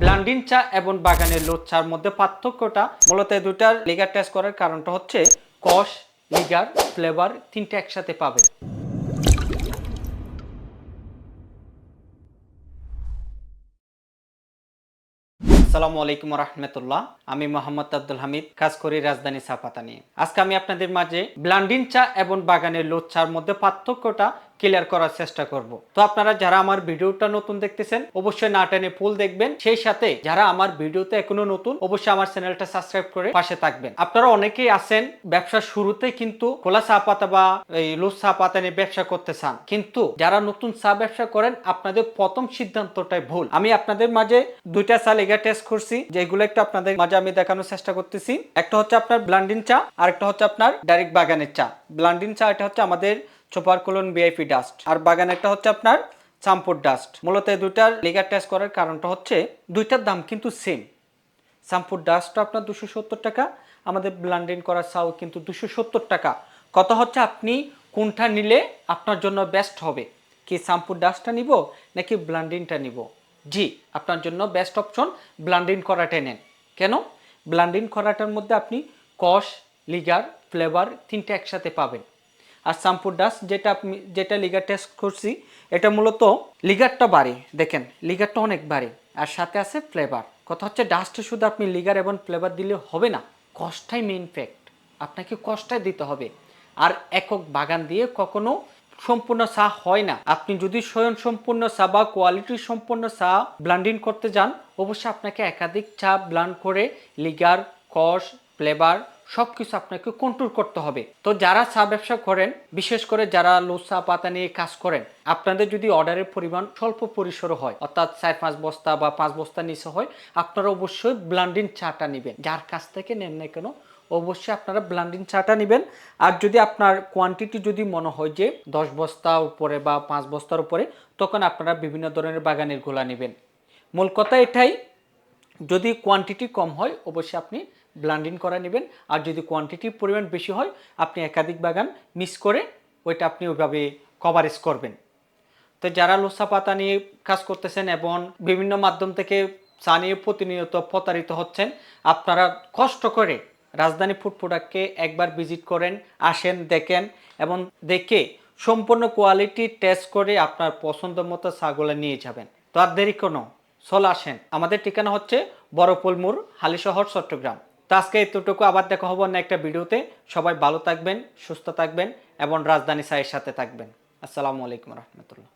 ব্লান্ডিন চা এবং বাগানের লোদ চার মধ্যে পার্থক্যটা মূলত দুটার লিগার টেস্ট করার কারণটা হচ্ছে কষ, লিগার, ফ্লেভার তিনটে একসাথে পাবেন আসসালামু আলাইকুম রহমতুল্লাহ। আমি মোহাম্মদ আব্দুল হামিদ কাজ করি রাজধানী চা পাতা নিয়ে আজকে আমি আপনাদের মাঝে ব্লান্ডিন চা এবং বাগানের লোদ চার মধ্যে পার্থক্যটা ক্লিয়ার করার চেষ্টা করব। তো আপনারা যারা আমার ভিডিওটা নতুন দেখতেছেন, অবশ্যই না টেনে ফুল দেখবেন। সেই সাথে যারা আমার ভিডিওতে এখনও নতুন, অবশ্যই আমার চ্যানেলটা সাবস্ক্রাইব করে পাশে থাকবেন। আপনারা অনেকেই আছেন ব্যবসার শুরুতে কিন্তু খোলা চা পাতা বা এই লুজ চা পাতা নিয়ে ব্যবসা করতে চান। কিন্তু যারা নতুন চা ব্যবসা করেন, আপনাদের প্রথম সিদ্ধান্তটাই ভুল। আমি আপনাদের মাঝে দুইটা চা লেগা টেস্ট করছি, যেগুলো একটু আপনাদের মাঝে আমি দেখানোর চেষ্টা করতেছি। একটা হচ্ছে আপনার ব্লান্ডিন চা আর একটা হচ্ছে আপনার ডাইরেক্ট বাগানের চা। ব্লান্ডিন চা, এটা হচ্ছে আমাদের super colon B I P dust. আর বাগানেরটা হচ্ছে আপনার চাম্পুর ডাস্ট। মূলত এই দুইটার লেগার টেস্ট করার কারণটা হচ্ছে দুইটার দাম কিন্তু সেম শ্যাম্পুর ডাস্টটা আপনার দুশো সত্তর টাকা, আমাদের ব্লান্ডিং করা সাউ কিন্তু দুশো সত্তর টাকা। কত হচ্ছে আপনি কোনটা নিলে আপনার জন্য বেস্ট হবে? কি শ্যাম্পুর ডাস্টটা নিব নাকি ব্লান্ডিংটা নিব? জি, আপনার জন্য বেস্ট অপশন ব্লান্ডিং করাটাই নেন। কেন? ব্লান্ডিং করাটার মধ্যে আপনি কষ, লিগার, ফ্লেভার তিনটে একসাথে পাবেন। আর শ্যাম্পুর ডাস্ট যেটা আপনি যেটা লিগার টেস্ট করছি, এটা মূলত লিগারটা বাড়ে, দেখেন লিগারটা অনেক বাড়ে। আর সাথে আছে ফ্লেভার কথা হচ্ছে ডাস্টে শুধু আপনি লিগার এবং ফ্লেভার দিলে হবে না কষ্টটাই মেইন ফ্যাক্ট আপনাকে কষ্টটাই দিতে হবে। আর একক বাগান দিয়ে কখনো সম্পূর্ণ চা হয় না। আপনি যদি স্বয়ং সম্পূর্ণ চা বা কোয়ালিটি সম্পূর্ণ চা ব্লান্ডিং করতে যান, অবশ্যই আপনাকে একাধিক চা ব্লান্ড করে লিগার কষ ফ্লেভার সব কিছু আপনাকে কন্ট্রোল করতে হবে। তো যারা চা ব্যবসা করেন, বিশেষ করে যারা লো চা পাতা নিয়ে কাজ করেন, আপনাদের যদি অর্ডারের পরিমাণ স্বল্প পরিসর হয়, অর্থাৎ চার পাঁচ বস্তা বা পাঁচ বস্তা নিচে হয়, আপনারা অবশ্যই ব্লান্ডিং চাটা নেবেন। যার কাছ থেকে নেন না কেন, অবশ্যই আপনারা ব্লান্ডিং চাটা নেবেন। আর যদি আপনার কোয়ান্টিটি যদি মনে হয় যে দশ বস্তা উপরে বা পাঁচ বস্তার উপরে, তখন আপনারা বিভিন্ন ধরনের বাগানের গোলা নেবেন। মূল কথা এটাই যদি কোয়ান্টিটি কম হয়, অবশ্যই আপনি ব্লান্ডিং করা নেবেন। আর যদি কোয়ান্টিটির পরিমাণ বেশি হয়, আপনি একাধিক বাগান মিস করে ওইটা আপনি ওইভাবে কভারেজ করবেন। তো যারা লোসা পাতা নিয়ে কাজ করতেছেন এবং বিভিন্ন মাধ্যম থেকে চা নিয়ে প্রতিনিয়ত প্রতারিত হচ্ছেন, আপনারা কষ্ট করে রাজধানী ফুড প্রোডাক্টকে একবার ভিজিট করেন, আসেন, দেখেন এবং দেখে সম্পূর্ণ কোয়ালিটি টেস্ট করে আপনার পছন্দ মতো চাগুলো নিয়ে যাবেন। তো আর দেরি কোনো চলে আসেন আমাদের ঠিকানা হচ্ছে বড়পুলমুর হালিশহর, চট্টগ্রাম। তো আজকে এতটুকু আবার দেখা হব না একটা ভিডিওতে। সবাই ভালো থাকবেন, সুস্থ থাকবেন এবং রাজধানী সাইয়ের সাথে থাকবেন। আসসালামু আলাইকুম রহমতুল্লাহ।